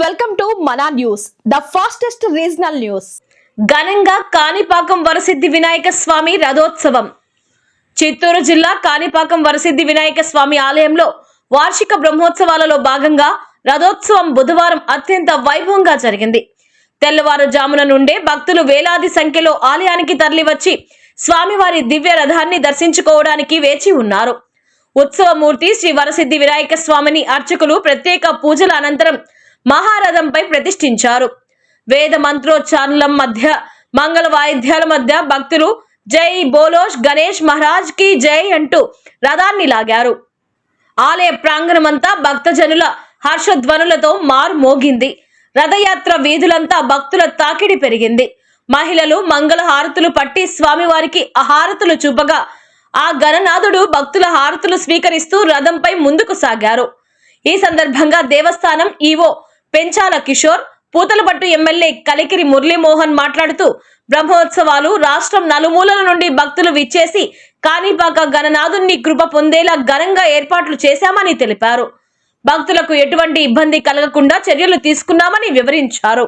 Welcome to Mana news the fastest regional news. ఘనంగా కాణిపాకం వరసిద్ధి వినాయక స్వామి రథోత్సవం. చిత్తూరు జిల్లా కాణిపాకం వరసిద్ధి వినాయక స్వామి ఆలయంలో వార్షిక బ్రహ్మోత్సవాలలో భాగంగా రథోత్సవం బుధవారం అత్యంత వైభవంగా జరిగింది. తెల్లవారుజామున నుండే భక్తులు వేలాది సంఖ్యలో ఆలయానికి తరలివచ్చి స్వామివారి దివ్య రథాన్ని దర్శించుకోవడానికి వేచి ఉన్నారు. ఉత్సవమూర్తి శ్రీ వరసిద్ధి వినాయక స్వామిని అర్చకులు ప్రత్యేక పూజల అనంతరం మహారథంపై ప్రతిష్ఠించారు. వేద మంత్రోచ్చారణల మధ్య మంగళ వాయిద్యాల మధ్య భక్తులు జై బోలోష్ గణేష్ మహారాజ్కి జై అంటూ రథాన్ని లాగారు. ఆలయ ప్రాంగణమంతా భక్తజనుల హర్షధ్వనులతో మారుమోగింది రథయాత్ర వీధులంతా భక్తుల తాకిడి పెరిగింది. మహిళలు మంగళ హారతులు పట్టి స్వామివారికి ఆ హారతులు చూపగా ఆ గణనాథుడు భక్తుల హారతులు స్వీకరిస్తూ రథంపై ముందుకు సాగారు. ఈ సందర్భంగా దేవస్థానం ఈవో పెంచాల కిషోర్. పూతలపట్టు ఎమ్మెల్యే కలికిరి మురళీమోహన్ మాట్లాడుతూ బ్రహ్మోత్సవాలు రాష్ట్రం నలుమూలల నుండి భక్తులు విచ్చేసి కాణిపాక గణనాథుణ్ణి కృప పొందేలా ఘనంగా ఏర్పాట్లు చేశామని తెలిపారు. భక్తులకు ఎటువంటి ఇబ్బంది కలగకుండా చర్యలు తీసుకున్నామని వివరించారు.